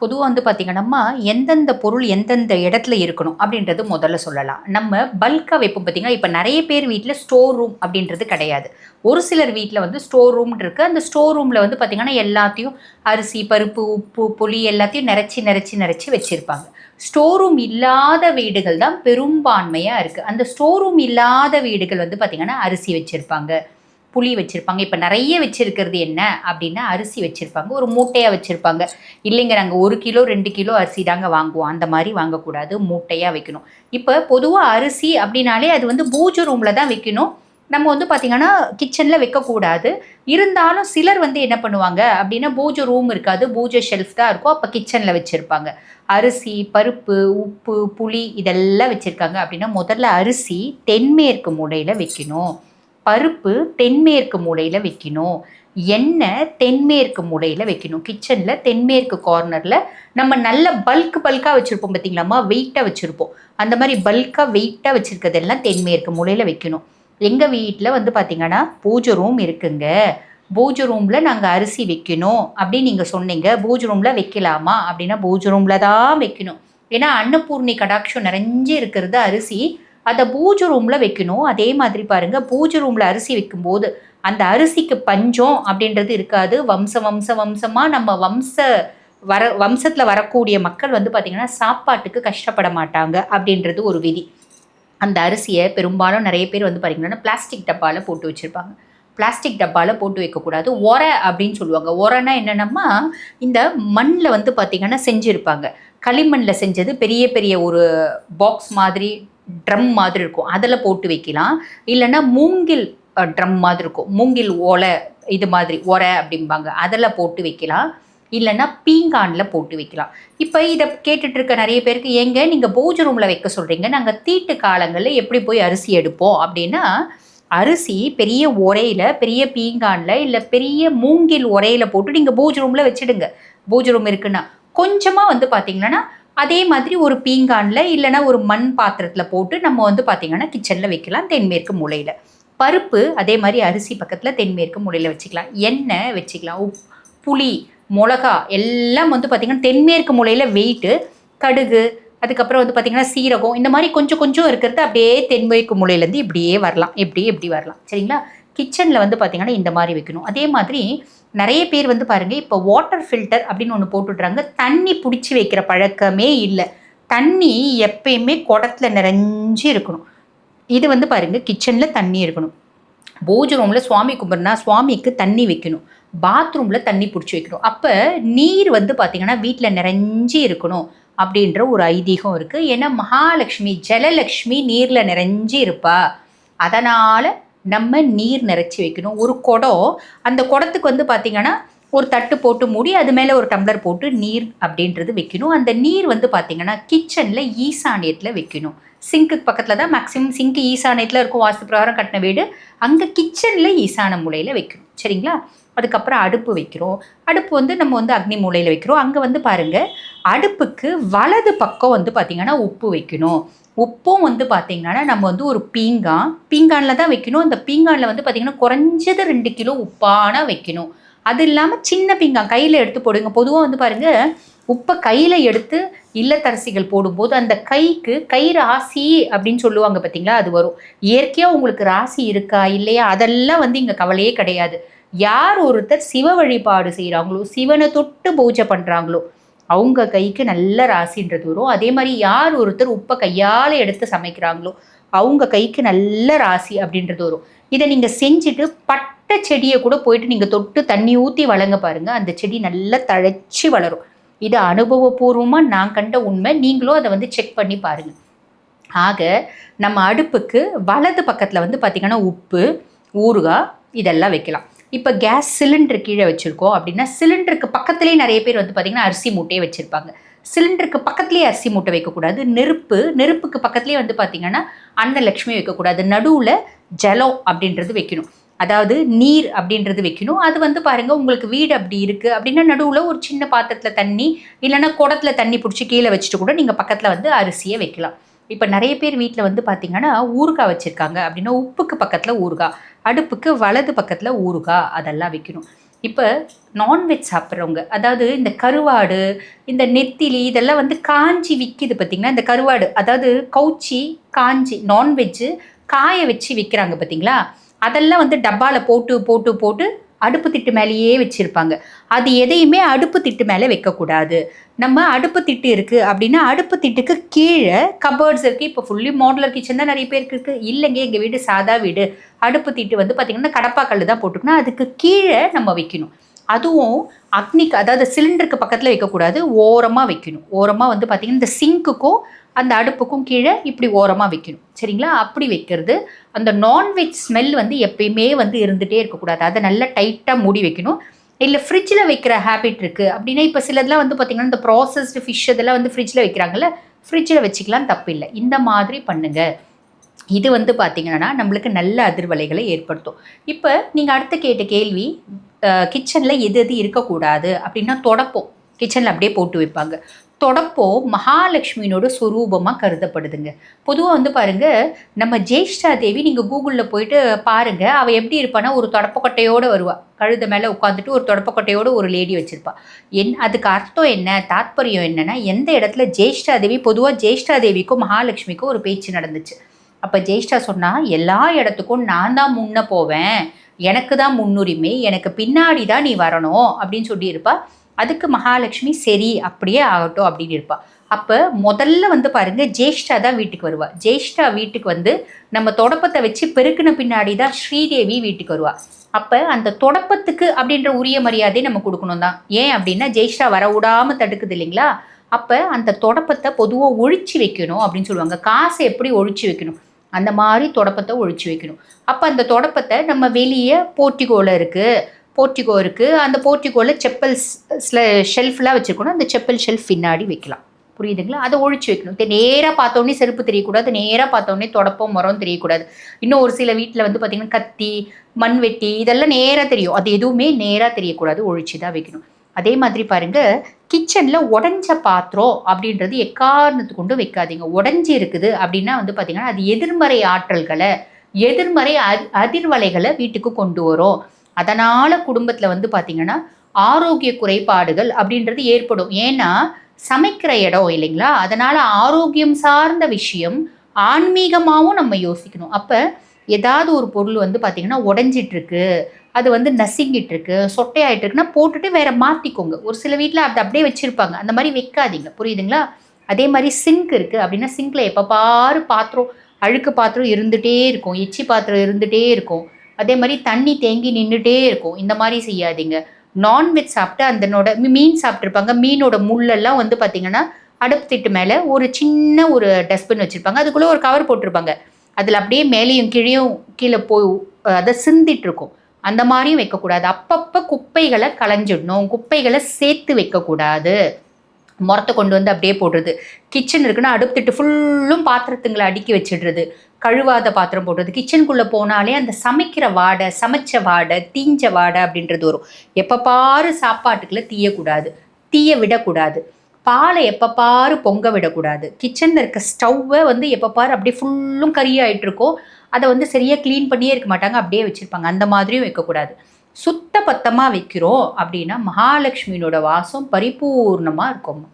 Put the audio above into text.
பொதுவாக வந்து பார்த்திங்கன்னா எந்தெந்த பொருள் எந்தெந்த இடத்துல இருக்கணும் அப்படின்றது முதல்ல சொல்லலாம். நம்ம பல்காக வைப்போம் பார்த்திங்கன்னா இப்போ நிறைய பேர் வீட்டில் ஸ்டோர் ரூம் அப்படின்றது கிடையாது. ஒரு சிலர் வீட்டில் வந்து ஸ்டோர் ரூம் இருக்குது அந்த ஸ்டோர் ரூமில் வந்து பார்த்திங்கன்னா எல்லாத்தையும் அரிசி பருப்பு உப்பு புளி எல்லாத்தையும் நிறச்சி நிறச்சி நிறச்சி வச்சுருப்பாங்க. ஸ்டோர் ரூம் இல்லாத வீடுகள் தான் பெரும்பான்மையாக இருக்குது அந்த ஸ்டோர் ரூம் இல்லாத வீடுகள் வந்து பார்த்திங்கன்னா அரிசி வச்சுருப்பாங்க. புளி வச்சுருப்பாங்க. இப்போ நிறைய வச்சுருக்கிறது என்ன அப்படின்னா அரிசி வச்சுருப்பாங்க. ஒரு மூட்டையாக வச்சுருப்பாங்க. இல்லைங்க நாங்கள் ஒரு கிலோ ரெண்டு கிலோ அரிசி தாங்க வாங்குவோம். அந்த மாதிரி வாங்கக்கூடாது. மூட்டையாக வைக்கணும். இப்போ பொதுவாக அரிசி அப்படின்னாலே அது வந்து பூஜை ரூமில் தான் வைக்கணும். நம்ம வந்து பார்த்திங்கன்னா கிச்சனில் வைக்கக்கூடாது. இருந்தாலும் சிலர் வந்து என்ன பண்ணுவாங்க அப்படின்னா பூஜை ரூம் இருக்காது. பூஜை ஷெல்ஃப் தான் இருக்கும். அப்போ கிச்சனில் வச்சுருப்பாங்க. அரிசி பருப்பு உப்பு புளி இதெல்லாம் வச்சுருக்காங்க அப்படின்னா முதல்ல அரிசி தென்மேற்கு மூலையில் வைக்கணும். பருப்பு தென்மேற்கு மூலையில் வைக்கணும். எண்ணெய் தென்மேற்கு மூலையில் வைக்கணும். கிச்சனில் தென்மேற்கு கார்னரில் நம்ம நல்ல பல்க் பல்காக வச்சுருப்போம் பார்த்தீங்களாம்மா வெயிட்டாக வச்சுருப்போம். அந்த மாதிரி பல்காக வெயிட்டாக வச்சுருக்கிறதெல்லாம் தென்மேற்கு மூலையில் வைக்கணும். எங்கள் வீட்டில் வந்து பார்த்திங்கன்னா பூஜை ரூம் இருக்குங்க. பூஜை ரூமில் நாங்கள் அரிசி வைக்கணும் அப்படின்னு நீங்கள் சொன்னீங்க. பூஜை ரூமில் வைக்கலாமா? அப்படின்னா பூஜை ரூமில் தான் வைக்கணும். ஏன்னா அன்னபூர்ணி கடாட்சம் நிறைஞ்சு இருக்கிறது அரிசி. அதை பூஜை ரூமில் வைக்கணும். அதே மாதிரி பாருங்கள் பூஜை ரூமில் அரிசி வைக்கும்போது அந்த அரிசிக்கு பஞ்சம் அப்படின்றது இருக்காது. வம்ச வம்ச வம்சமாக நம்ம வம்ச வர வம்சத்தில் வரக்கூடிய மக்கள் வந்து பார்த்திங்கன்னா சாப்பாட்டுக்கு கஷ்டப்பட மாட்டாங்க அப்படின்றது ஒரு விதி. அந்த அரிசியை பெரும்பாலும் நிறைய பேர் வந்து பார்த்திங்கன்னா பிளாஸ்டிக் டப்பாவில் போட்டு வச்சுருப்பாங்க. பிளாஸ்டிக் டப்பாவில் போட்டு வைக்கக்கூடாது. உர அப்படின்னு சொல்லுவாங்க. உரன்னா என்னென்னமா இந்த மண்ணில் வந்து பார்த்திங்கன்னா செஞ்சுருப்பாங்க. களிமண்ணில் செஞ்சது பெரிய பெரிய ஒரு பாக்ஸ் மாதிரி ட்ரம் மாதிரி இருக்கும். அதில் போட்டு வைக்கலாம். இல்லைன்னா மூங்கில் ட்ரம் மாதிரி இருக்கும். மூங்கில் ஓலை இது மாதிரி ஒரை அப்படிம்பாங்க. அதில் போட்டு வைக்கலாம். இல்லைன்னா பீங்கானில் போட்டு வைக்கலாம். இப்போ இதை கேட்டுட்டு இருக்க நிறைய பேருக்கு எங்க நீங்கள் பூஜை ரூமில் வைக்க சொல்கிறீங்க நாங்கள் தீட்டு காலங்களில் எப்படி போய் அரிசி எடுப்போம்? அப்படின்னா அரிசி பெரிய உரையில் பெரிய பீங்கானில் இல்லை பெரிய மூங்கில் உரையில் போட்டு நீங்கள் பூஜை ரூமில் வச்சுடுங்க. பூஜை ரூம் இருக்குன்னா கொஞ்சமாக வந்து பார்த்தீங்கன்னா அதே மாதிரி ஒரு பீங்கானில் இல்லைன்னா ஒரு மண் பாத்திரத்தில் போட்டு நம்ம வந்து பார்த்திங்கன்னா கிச்சனில் வைக்கலாம் தென்மேற்கு மூலையில். பருப்பு அதே மாதிரி அரிசி பக்கத்தில் தென்மேற்கு மூலையில் வச்சுக்கலாம். எண்ணெய் வச்சுக்கலாம். உப் புளி மிளகா எல்லாம் வந்து பார்த்திங்கன்னா தென்மேற்கு மூலையில் வெயிட்டு கடுகு அதுக்கப்புறம் வந்து பார்த்திங்கன்னா சீரகம் இந்த மாதிரி கொஞ்சம் கொஞ்சம் இருக்கிறது அப்படியே தென்மேற்கு மூலையிலேருந்து இப்படியே வரலாம். எப்படி இப்படி வரலாம். சரிங்களா? கிச்சனில் வந்து பார்த்திங்கன்னா இந்த மாதிரி வைக்கணும். அதே மாதிரி நிறைய பேர் வந்து பாருங்கள் இப்போ வாட்டர் ஃபில்டர் அப்படின்னு ஒன்று போட்டுடுறாங்க. தண்ணி பிடிச்சி வைக்கிற பழக்கமே இல்லை. தண்ணி எப்பயுமே குடத்துல நிறைஞ்சு இருக்கணும். இது வந்து பாருங்கள் கிச்சனில் தண்ணி இருக்கணும். போஜ ரூமில் சுவாமி கும்பிட்னா சுவாமிக்கு தண்ணி வைக்கணும். பாத்ரூமில் தண்ணி பிடிச்சி வைக்கணும். அப்போ நீர் வந்து பார்த்திங்கன்னா வீட்டில் நிறைஞ்சி இருக்கணும் அப்படின்ற ஒரு ஐதீகம் இருக்குது ஏன்னா மகாலட்சுமி ஜலலக்ஷ்மி நீரில் நிறைஞ்சி இருப்பா. அதனால் நம்ம நீர் நிறச்சி வைக்கணும். ஒரு குடம் அந்த குடத்துக்கு வந்து பார்த்திங்கன்னா ஒரு தட்டு போட்டு மூடி அது மேலே ஒரு டம்ளர் போட்டு நீர் அப்படின்றது வைக்கணும். அந்த நீர் வந்து பார்த்திங்கன்னா கிச்சனில் ஈசானியத்தில் வைக்கணும். சிங்க்குக்கு பக்கத்தில் தான் மேக்ஸிமம் சிங்க்கு ஈசானியத்தில் இருக்கும். வாஸ்து பிரகாரம் கட்டின வீடு. அங்கே கிச்சனில் ஈசான மூலையில் வைக்கணும். சரிங்களா? அதுக்கப்புறம் அடுப்பு வைக்கிறோம். அடுப்பு வந்து நம்ம வந்து அக்னி மூலையில் வைக்கிறோம். அங்கே வந்து பாருங்கள் அடுப்புக்கு வலது பக்கம் வந்து பார்த்திங்கன்னா உப்பு வைக்கணும். உப்பும் வந்து பார்த்திங்கன்னா நம்ம வந்து ஒரு பீங்கான் பீங்கானில் தான் வைக்கணும். அந்த பீங்கானில் வந்து பார்த்திங்கன்னா குறைஞ்சது ரெண்டு கிலோ உப்பான வைக்கணும். அது இல்லாமல் சின்ன பீங்கான் கையில் எடுத்து போடுங்க. பொதுவாக வந்து பாருங்கள் உப்பை கையில் எடுத்து இல்லத்தரசிகள் போடும்போது அந்த கைக்கு கை ராசி அப்படின்னு சொல்லுவாங்க பார்த்தீங்களா அது வரும். இயற்கையாக உங்களுக்கு ராசி இருக்கா இல்லையா அதெல்லாம் வந்து இங்கே கவலையே கிடையாது. யார் ஒருத்தர் சிவ வழிபாடு செய்கிறாங்களோ சிவனை தொட்டு பூஜை பண்ணுறாங்களோ அவங்க கைக்கு நல்ல ராசின்றது வரும். அதே மாதிரி யார் ஒருத்தர் உப்பை கையால் எடுத்து சமைக்கிறாங்களோ அவங்க கைக்கு நல்ல ராசி அப்படின்றது வரும். இதை நீங்கள் செஞ்சுட்டு பட்ட செடியை கூட போயிட்டு நீங்கள் தொட்டு தண்ணி ஊற்றி வளங்க பாருங்கள் அந்த செடி நல்லா தழைச்சி வளரும். இது அனுபவபூர்வமாக நான் கண்ட உண்மை. நீங்களும் அதை வந்து செக் பண்ணி பாருங்கள் ஆக நம்ம அடுப்புக்கு வலது பக்கத்தில் வந்து பார்த்திங்கன்னா உப்பு ஊறுகாய் இதெல்லாம் வைக்கலாம். இப்போ கேஸ் சிலிண்டர் கீழே வச்சுருக்கோம் அப்படின்னா சிலிண்டருக்கு பக்கத்துலேயே நிறைய பேர் வந்து பார்த்திங்கன்னா அரிசி மூட்டையே வச்சுருப்பாங்க. சிலிண்டருக்கு பக்கத்துலேயே அரிசி மூட்டை வைக்கக்கூடாது. நெருப்பு நெருப்புக்கு பக்கத்துலேயே வந்து பார்த்திங்கன்னா அன்னலக்ஷ்மி வைக்கக்கூடாது. நடுவில் ஜலம் அப்படின்றது வைக்கணும். அதாவது நீர் அப்படின்றது வைக்கணும். அது வந்து பாருங்கள் உங்களுக்கு வீடு அப்படி இருக்குது அப்படின்னா நடுவில் ஒரு சின்ன பாத்திரத்தில் தண்ணி இல்லைன்னா குடத்தில் தண்ணி பிடிச்சி கீழே வச்சுட்டு கூட நீங்கள் பக்கத்தில் வந்து அரிசியை வைக்கலாம். இப்போ நிறைய பேர் வீட்டில் வந்து பார்த்திங்கன்னா ஊறுகாய் வச்சுருக்காங்க அப்படின்னா உப்புக்கு பக்கத்தில் ஊறுகாய் அடுப்புக்கு வலது பக்கத்தில் ஊறுகாய் அதெல்லாம் வைக்கணும். இப்போ நான்வெஜ் சாப்பிட்றவங்க அதாவது இந்த கருவாடு இந்த நெத்திலி இதெல்லாம் வந்து காஞ்சி விற்கிது பார்த்திங்கன்னா இந்த கருவாடு அதாவது கவுச்சி காஞ்சி நான்வெஜ்ஜு காய வச்சு விற்கிறாங்க பார்த்தீங்களா அதெல்லாம் வந்து டப்பாவில் போட்டு போட்டு போட்டு அடுப்பு திட்டு மேலேயே வச்சுருப்பாங்க. அது எதையுமே அடுப்பு திட்டு மேலே வைக்கக்கூடாது. நம்ம அடுப்பு திட்டு இருக்குது அப்படின்னா அடுப்பு திட்டுக்கு கீழே கபர்ட்ஸ் இருக்குது இப்போ ஃபுல்லி மாடலர் கிச்சன் தான் நிறைய பேருக்கு இருக்குது இல்லைங்க எங்கள் வீடு சாதா வீடு. அடுப்பு திட்டு வந்து பார்த்திங்கன்னா கடப்பாக்கல் தான் போட்டுக்கணும். அதுக்கு கீழே நம்ம வைக்கணும். அதுவும் அக்னிக்கு அதாவது சிலிண்டருக்கு பக்கத்தில் வைக்கக்கூடாது ஓரமாக வைக்கணும். ஓரமாக வந்து பார்த்திங்கன்னா இந்த சிங்க்குக்கும் அந்த அடுப்புக்கும் கீழே இப்படி ஓரமாக வைக்கணும். சரிங்களா? அப்படி வைக்கிறது அந்த நான்வெஜ் ஸ்மெல் வந்து எப்பயுமே வந்து இருந்துகிட்டே இருக்கக்கூடாது. அதை நல்லா டைட்டாக மூடி வைக்கணும். இல்லை ஃப்ரிட்ஜில் வைக்கிற ஹேபிட் இருக்குது அப்படின்னா இப்போ சிலதெல்லாம் வந்து பார்த்திங்கன்னா இந்த ப்ராசஸ்டு ஃபிஷ் இதெல்லாம் வந்து ஃப்ரிட்ஜில் வைக்கிறாங்கல்ல ஃப்ரிட்ஜில் வச்சுக்கலாம் தப்பில்லை. இந்த மாதிரி பண்ணுங்கள் இது வந்து பார்த்திங்கன்னா நம்மளுக்கு நல்ல அதிர்வலைகளை ஏற்படுத்தும். இப்போ நீங்கள் அடுத்து கேட்ட கேள்வி கிச்சனில் எது எது இருக்கக்கூடாது அப்படின்னா தொடப்போம். கிச்சனில் அப்படியே போட்டு வைப்பாங்க. தொடப்போ மகாலட்சுமியினோட சுரூபமாக கருதப்படுதுங்க. பொதுவாக வந்து பாருங்கள் நம்ம ஜெயிஷ்டா தேவி நீங்கள் கூகுளில் போயிட்டு பாருங்கள் அவள் எப்படி இருப்பான்னா ஒரு தொடப்பக்கொட்டையோடு வருவாள் கழுத மேலே உட்காந்துட்டு ஒரு தொடப்பக்கொட்டையோடு ஒரு லேடி வச்சுருப்பாள் என் அதுக்கு அர்த்தம் என்ன தாத்பரியம் என்னென்னா எந்த இடத்துல ஜெயிஷ்டா தேவி பொதுவாக ஜெயிஷ்டா தேவிக்கும் மகாலட்சுமிக்கும் ஒரு பேச்சு நடந்துச்சு. அப்போ ஜெயிஷ்டா சொன்னால் எல்லா இடத்துக்கும் நான் தான் முன்ன போவேன். எனக்கு தான் முன்னுரிமை. எனக்கு பின்னாடி தான் நீ வரணும். அப்படின்னு சொல்லியிருப்பா. அதுக்கு மகாலட்சுமி சரி அப்படியே ஆகட்டும் அப்படின்னு இருப்பாள் அப்போ முதல்ல வந்து பாருங்க ஜேஷ்டா தான் வீட்டுக்கு வருவா. ஜேஷ்டா வீட்டுக்கு வந்து நம்ம தொடப்பத்தை வச்சு பெருக்கின பின்னாடி தான் ஸ்ரீதேவி வீட்டுக்கு வருவா. அப்போ அந்த தொடப்பத்துக்கு அப்படின்ற உரிய மரியாதை நம்ம கொடுக்கணும் தான். ஏன் அப்படின்னா ஜெயிஷ்டா வர விடாமல் தடுக்குது இல்லைங்களா? அப்போ அந்த தொடப்பத்தை பொதுவாக ஒழிச்சு வைக்கணும் அப்படின்னு சொல்லுவாங்க. காசை எப்படி ஒழிச்சு வைக்கணும்? அந்த மாதிரி தொடப்பத்தை ஒழிச்சு வைக்கணும். அப்போ அந்த தொடப்பத்தை நம்ம வெளியே போர்ட்டிகோவில் இருக்குது போர்ட்டிகோ இருக்குது அந்த போர்ட்டிகோவில் செப்பல்ஸ் ஷெல்ஃப்லாம் வச்சுருக்கணும். அந்த செப்பல் ஷெல்ஃப் பின்னாடி வைக்கலாம். புரியுதுங்களா? அதை ஒழிச்சு வைக்கணும். நேராக பார்த்தோன்னே செருப்பு தெரியக்கூடாது. நேராக பார்த்தோன்னே தொடப்பம் மரம் தெரியக்கூடாது. இன்னும் ஒரு சில வீட்டில் வந்து பார்த்திங்கன்னா கத்தி மண்வெட்டி இதெல்லாம் நேராக தெரியும். அது எதுவுமே நேராக தெரியக்கூடாது. ஒழிச்சு தான் வைக்கணும். அதே மாதிரி பாருங்க கிச்சனில் உடஞ்ச பாத்திரம் அப்படின்றது எக்காரணத்து கொண்டு வைக்காதீங்க. உடஞ்சி இருக்குது அப்படின்னா வந்து பார்த்தீங்கன்னா அது எதிர்மறை ஆற்றல்களை எதிர்மறை அதிர்வலைகளை வீட்டுக்கு கொண்டு வரும். அதனால் குடும்பத்தில் வந்து பார்த்திங்கன்னா ஆரோக்கிய குறைபாடுகள் அப்படின்றது ஏற்படும். ஏன்னா சமைக்கிற இடம் இல்லைங்களா? அதனால் ஆரோக்கியம் சார்ந்த விஷயம் ஆன்மீகமாகவும் நம்ம யோசிக்கணும். அப்போ ஏதாவது ஒரு பொருள் வந்து பார்த்திங்கன்னா உடஞ்சிட்ருக்கு அது வந்து நசுங்கிட்டு இருக்கு சொட்டையாயிட்டு இருக்குன்னா போட்டுட்டு வேற மாற்றிக்கோங்க ஒரு சில வீட்டில் அதை அப்படியே வச்சுருப்பாங்க. அந்த மாதிரி வைக்காதீங்க. புரியுதுங்களா? அதே மாதிரி சிங்க் இருக்குது அப்படின்னா சிங்க்ல எப்போ பாரு பாத்திரம் அழுக்கு பாத்திரம் இருந்துகிட்டே இருக்கும். எச்சி பாத்திரம் இருந்துகிட்டே இருக்கும். அதே மாதிரி தண்ணி தேங்கி நின்றுட்டே இருக்கும். இந்த மாதிரி செய்யாதீங்க. நான்வெஜ் சாப்பிட்டு அந்தனோட மீன் சாப்பிட்ருப்பாங்க மீனோட முள்ளெல்லாம் வந்து பார்த்திங்கன்னா அடுப்பு திட்டு மேலே ஒரு சின்ன ஒரு டஸ்ட்பின் வச்சுருப்பாங்க. அதுக்குள்ளே ஒரு கவர் போட்டிருப்பாங்க. அதில் அப்படியே மேலேயும் கீழேயும் கீழே போய் அதை சிந்திட்டு இருக்கும் அந்த மாதிரியும் வைக்கக்கூடாது. அப்பப்போ குப்பைகளை களைஞ்சிடணும். குப்பைகளை சேர்த்து வைக்கக்கூடாது. முறத்தை கொண்டு வந்து அப்படியே போடுறது. கிச்சன் இருக்குன்னா அடுப்புத்திட்டு ஃபுல்லும் பாத்திரத்துங்களை அடுக்கி வச்சிடுறது. கழுவாத பாத்திரம் போடுறது. கிச்சனுக்குள்ளே போனாலே அந்த சமைக்கிற வாடை சமைச்ச வாடை தீஞ்ச வாடை அப்படின்றது வரும். எப்போ பாரு சாப்பாட்டுக்குள்ளே தீயக்கூடாது. தீய விடக்கூடாது. பாலை எப்போ பாரு பொங்க விடக்கூடாது. கிச்சனில் இருக்க ஸ்டவ்வை வந்து எப்போ பாரு அப்படியே ஃபுல்லும் கறியாயிட்டு இருக்கோ அதை வந்து சரியாக க்ளீன் பண்ணியே இருக்க மாட்டாங்க அப்படியே வச்சுருப்பாங்க. அந்த மாதிரியும் வைக்கக்கூடாது. சுத்த பத்தமாக வைக்கிறோம் அப்படின்னா மகாலட்சுமியினோட வாசம் பரிபூர்ணமாக இருக்கும்.